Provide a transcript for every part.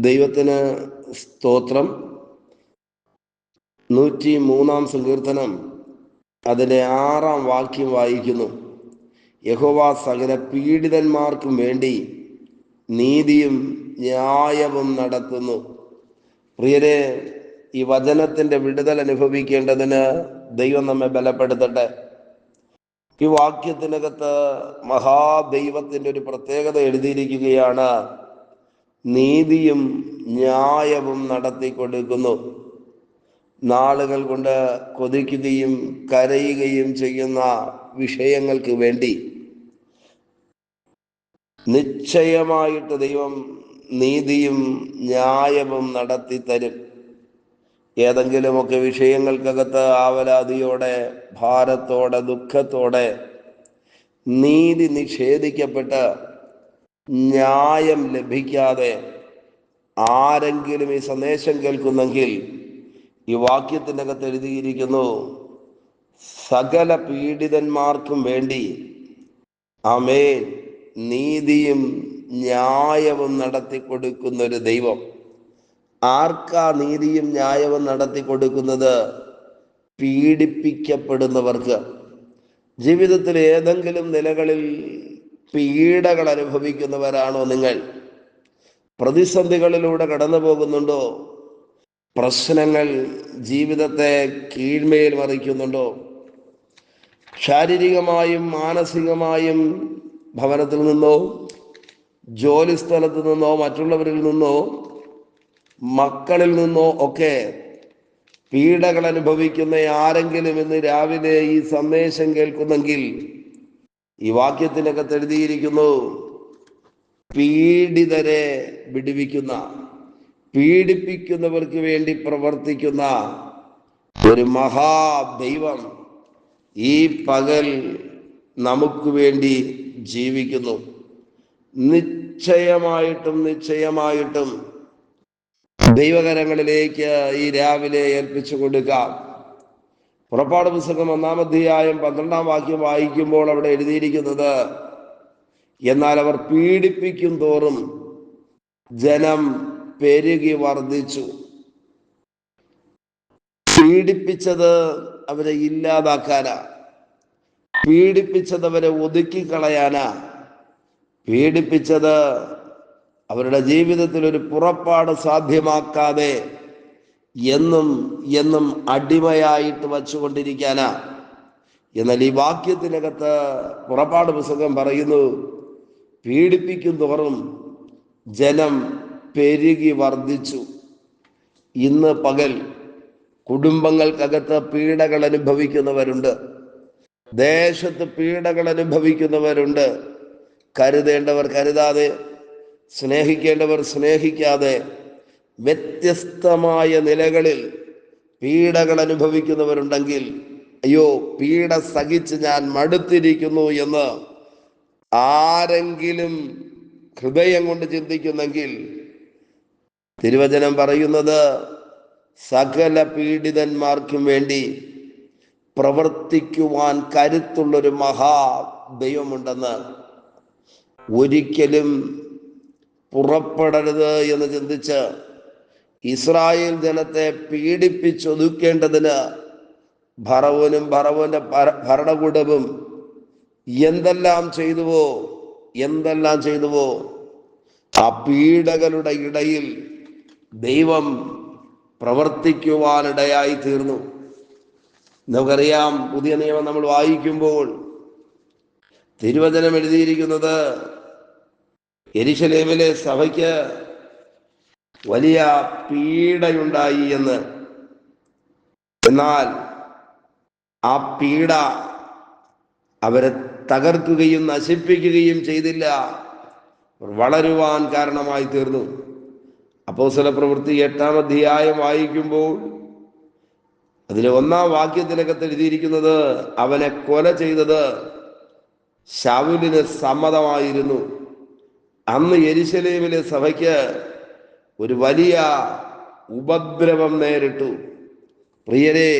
ദൈവത്തിന് സ്തോത്രം. നൂറ്റി മൂന്നാം സങ്കീർത്തനം അതിന്റെ ആറാം വാക്യം വായിക്കുന്നു. യഹോവ സകല പീഡിതന്മാർക്കും വേണ്ടി നീതിയും ന്യായവും നടത്തുന്നു. പ്രിയരെ ഈ വചനത്തിന്റെ വിടുതൽ അനുഭവിക്കേണ്ടതിന് ദൈവം നമ്മെ ബലപ്പെടുത്തട്ടെ. ഈ വാക്യത്തിനകത്ത് മഹാദൈവത്തിന്റെ ഒരു പ്രത്യേകത എഴുതിയിരിക്കുകയാണ്. നീതിയും ന്യായവും നടത്തി കൊടുക്കുന്നു നാളുകൾ കൊണ്ട് കൊതിക്കുകയും കരയുകയും ചെയ്യുന്ന വിഷയങ്ങൾക്ക് വേണ്ടി നിശ്ചയമായിട്ട് ദൈവം നീതിയും ന്യായവും നടത്തി തരും ഏതെങ്കിലുമൊക്കെ വിഷയങ്ങൾക്കകത്ത് ആവലാതിയോടെ ഭാരത്തോടെ ദുഃഖത്തോടെ നീതി നിഷേധിക്കപ്പെട്ട് ന്യായം ലഭിക്കാതെ ആരെങ്കിലും ഈ സന്ദേശം കേൾക്കുന്നെങ്കിൽ ഈ വാക്യത്തിന്റെ അകത്ത് എഴുതിയിരിക്കുന്നു സകല പീഡിതന്മാർക്കും വേണ്ടി അമേൻ നീതിയും ന്യായവും നടത്തി കൊടുക്കുന്ന ഒരു ദൈവം. ആർക്കാ നീതിയും ന്യായവും നടത്തി കൊടുക്കുന്നത് പീഡിപ്പിക്കപ്പെടുന്നവർക്ക്. ജീവിതത്തിൽ ഏതെങ്കിലും നിലകളിൽ പീഡകൾ അനുഭവിക്കുന്നവരാണോ നിങ്ങൾ? പ്രതിസന്ധികളിലൂടെ കടന്നു പോകുന്നുണ്ടോ? പ്രശ്നങ്ങൾ ജീവിതത്തെ കീഴ്മയിൽ മറിക്കുന്നുണ്ടോ? ശാരീരികമായും മാനസികമായും ഭവനത്തിൽ നിന്നോ ജോലി സ്ഥലത്ത് നിന്നോ മറ്റുള്ളവരിൽ നിന്നോ മക്കളിൽ നിന്നോ ഒക്കെ പീഡകൾ അനുഭവിക്കുന്ന ആരെങ്കിലും ഇന്ന് രാവിലെ ഈ സന്ദേശം കേൾക്കുന്നെങ്കിൽ ഈ വാക്യത്തിലൊക്കെ എഴുതിയിരിക്കുന്നു പീഡിതരെ വിടുവിക്കുന്ന പീഡിപ്പിക്കുന്നവർക്ക് വേണ്ടി പ്രവർത്തിക്കുന്ന ഒരു മഹാദൈവം ഈ പകൽ നമുക്ക് വേണ്ടി ജീവിക്കുന്നു. നിശ്ചയമായിട്ടും നിശ്ചയമായിട്ടും ദൈവകരങ്ങളിലേക്ക് ഈ രാവിലെ ഏൽപ്പിച്ചു കൊടുക്കാം. പുറപ്പാട് പുസ്തകം ഒന്നാം അധ്യായം പന്ത്രണ്ടാം വാക്യം വായിക്കുമ്പോൾ അവിടെ എഴുതിയിരിക്കുന്നത് എന്നാൽ അവർ പീഡിപ്പിക്കും തോറും ജനം പെരുകി വർദ്ധിച്ചു. പീഡിപ്പിച്ചത് അവരെ ഇല്ലാതാക്കാനാ. പീഡിപ്പിച്ചത് അവരെ ഒതുക്കിക്കളയാനാ. പീഡിപ്പിച്ചത് അവരുടെ ജീവിതത്തിൽ ഒരു പുറപ്പാട് സാധ്യമാക്കാതെ എന്നും എന്നും അടിമയായിട്ട് വച്ചുകൊണ്ടിരിക്കാനാ. എന്നാൽ ഈ വാക്യത്തിനകത്ത് പുറപ്പാട് പുസ്തകം പറയുന്നു പീഡിപ്പിക്കും തോറും ജനം പെരുകി വർദ്ധിച്ചു. ഇന്ന് പകൽ കുടുംബങ്ങൾക്കകത്ത് പീഡകൾ അനുഭവിക്കുന്നവരുണ്ട്. ദേശത്ത് പീഡകൾ അനുഭവിക്കുന്നവരുണ്ട്. കരുതേണ്ടവർ കരുതാതെ സ്നേഹിക്കേണ്ടവർ സ്നേഹിക്കാതെ വ്യത്യസ്തമായ നിലകളിൽ പീഡകൾ അനുഭവിക്കുന്നവരുണ്ടെങ്കിൽ അയ്യോ പീഡ സഹിച്ച് ഞാൻ മടുത്തിരിക്കുന്നു എന്ന് ആരെങ്കിലും ഹൃദയം കൊണ്ട് ചിന്തിക്കുന്നെങ്കിൽ തിരുവചനം പറയുന്നത് സകല പീഡിതന്മാർക്കും വേണ്ടി പ്രവർത്തിക്കുവാൻ കരുത്തുള്ളൊരു മഹാ ദൈവമുണ്ടെന്ന് ഒരിക്കലും പുറപ്പെടരുത് എന്ന് ചിന്തിച്ച് ഇസ്രായേൽ ജനത്തെ പീഡിപ്പിച്ചൊതുക്കേണ്ടതിന് ഭറവനും ഭറവന്റെ ഭരണകൂടവും എന്തെല്ലാം ചെയ്തുവോ എന്തെല്ലാം ചെയ്തുവോ ആ പീഡകളുടെ ഇടയിൽ ദൈവം പ്രവർത്തിക്കുവാനിടയായി തീർന്നു. നമുക്കറിയാം പുതിയ നിയമം നമ്മൾ വായിക്കുമ്പോൾ തിരുവചനം എഴുതിയിരിക്കുന്നത് എരിശലേമിലെ സഭയ്ക്ക് വലിയ പീഡയുണ്ടായി എന്ന്. എന്നാൽ ആ പീഡ അവരെ തകർക്കുകയും നശിപ്പിക്കുകയും ചെയ്തില്ല. വളരുവാൻ കാരണമായി തീർന്നു. അപ്പോസല പ്രവൃത്തി എട്ടാം അധ്യായം വായിക്കുമ്പോൾ അതിലെ ഒന്നാം വാക്യത്തിനകത്ത് എഴുതിയിരിക്കുന്നത് അവനെ കൊല ചെയ്തത് ശൗലിന് സമ്മതമായിരുന്നു. അന്ന് എരിശലേമിലെ സഭയ്ക്ക് ഒരു വലിയ ഉപദ്രവം നേരിട്ടു. പ്രിയരെ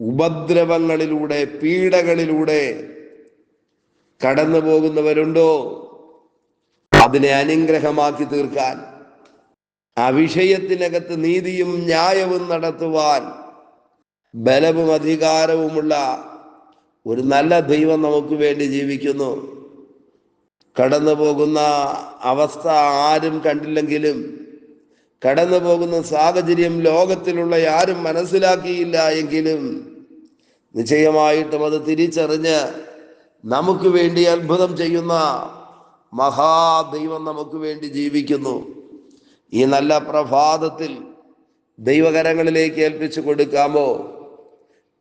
ഉപദ്രവങ്ങളിലൂടെ പീഡകളിലൂടെ കടന്നു പോകുന്നവരുണ്ടോ അതിനെ അനുഗ്രഹമാക്കി തീർക്കാൻ ആ വിഷയത്തിനകത്ത് നീതിയും ന്യായവും നടത്തുവാൻ ബലവും അധികാരവുമുള്ള ഒരു നല്ല ദൈവം നമുക്ക് വേണ്ടി ജീവിക്കുന്നു. കടന്നു പോകുന്ന അവസ്ഥ ആരും കണ്ടില്ലെങ്കിലും കടന്നു പോകുന്ന സാഹചര്യം ലോകത്തിലുള്ള ആരും മനസ്സിലാക്കിയില്ല എങ്കിലും നിശ്ചയമായിട്ടും അത് തിരിച്ചറിഞ്ഞ് നമുക്ക് വേണ്ടി അത്ഭുതം ചെയ്യുന്ന മഹാദൈവം നമുക്ക് വേണ്ടി ജീവിക്കുന്നു. ഈ നല്ല പ്രഭാതത്തിൽ ദൈവകരങ്ങളിലേക്ക് ഏൽപ്പിച്ചു കൊടുക്കാമോ?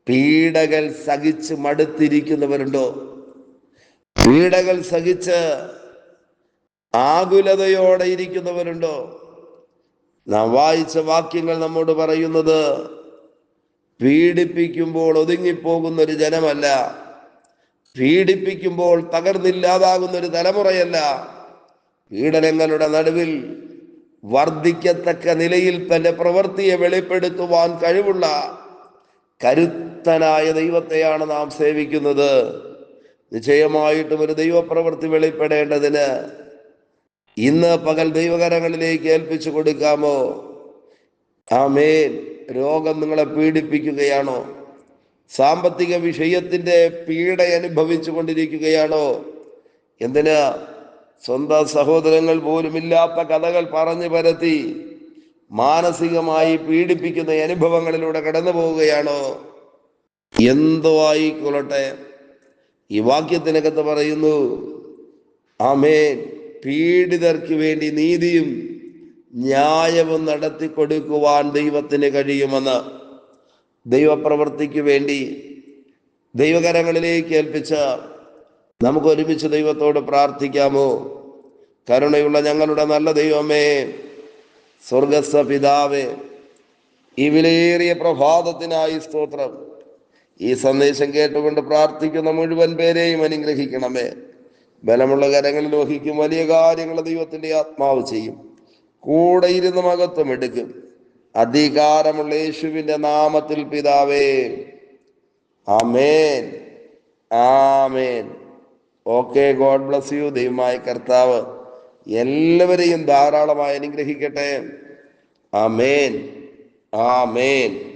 പീഡകൾ സഹിച്ച് മടുത്തിരിക്കുന്നവരുണ്ടോ? പീഡകൾ സഹിച്ച് ആകുലതയോടെ ഇരിക്കുന്നവരുണ്ടോ? നാം വായിച്ച വാക്യങ്ങൾ നമ്മോട് പറയുന്നത് പീഡിപ്പിക്കുമ്പോൾ ഒതുങ്ങിപ്പോകുന്ന ഒരു ജനമല്ല. പീഡിപ്പിക്കുമ്പോൾ തകർന്നില്ലാതാകുന്ന ഒരു തലമുറയല്ല. പീഡനങ്ങളുടെ നടുവിൽ വർദ്ധിക്കത്തക്ക നിലയിൽ തന്റെ പ്രവൃത്തിയെ വെളിപ്പെടുത്തുവാൻ കഴിവുള്ള കരുത്തനായ ദൈവത്തെയാണ് നാം സേവിക്കുന്നത്. നിശ്ചയമായിട്ടും ഒരു ദൈവപ്രവൃത്തി വെളിപ്പെടേണ്ടതിന് ഇന്ന് പകൽ ദൈവകരങ്ങളിലേക്ക് ഏൽപ്പിച്ചു കൊടുക്കാമോ? ആമേൻ. രോഗം നിങ്ങളെ പീഡിപ്പിക്കുകയാണോ? സാമ്പത്തിക വിഷയത്തിന്റെ പീഡ അനുഭവിച്ചു കൊണ്ടിരിക്കുകയാണോ? എന്തിന്? സ്വന്തം സഹോദരങ്ങൾ പോലും ഇല്ലാത്ത കഥകൾ പറഞ്ഞു പരത്തി മാനസികമായി പീഡിപ്പിക്കുന്ന അനുഭവങ്ങളിലൂടെ കടന്നു പോവുകയാണോ എന്തോ ആയിക്കൊള്ളട്ടെ. ഈ വാക്യത്തിനകത്ത് പറയുന്നു ആമേൻ. പീഡിതർക്ക് വേണ്ടി നീതിയും ന്യായവും നടത്തി കൊടുക്കുവാൻ ദൈവത്തിന് കഴിയുമെന്ന് ദൈവപ്രവൃത്തിക്ക് വേണ്ടി ദൈവകരങ്ങളിലേക്ക് ഏൽപ്പിച്ച നമുക്ക് ഒരുമിച്ച് ദൈവത്തോട് പ്രാർത്ഥിക്കാമോ? കരുണയുള്ള ഞങ്ങളുടെ നല്ല ദൈവമേ സ്വർഗസ്ഥ പിതാവേ ഈ വിലയേറിയ പ്രഭാതത്തിനായി സ്തോത്രം. ഈ സന്ദേശം കേട്ടുകൊണ്ട് പ്രാർത്ഥിക്കുന്ന മുഴുവൻ പേരെയും അനുഗ്രഹിക്കണമേ. ബലമുള്ള കരങ്ങളിൽ വഹിക്കും വലിയ കാര്യങ്ങൾ ദൈവത്തിന്റെ ആത്മാവ് ചെയ്യും. കൂടെ ഇരുന്ന് മകത്വം എടുക്കും. അധികാരമുള്ള യേശുവിന്റെ നാമത്തിൽ പിതാവേ. Amen. Amen. Okay God bless you. ദൈവമായ കർത്താവ് എല്ലാവരെയും ധാരാളമായി അനുഗ്രഹിക്കട്ടെ. ആമേൻ. ആമേൻ.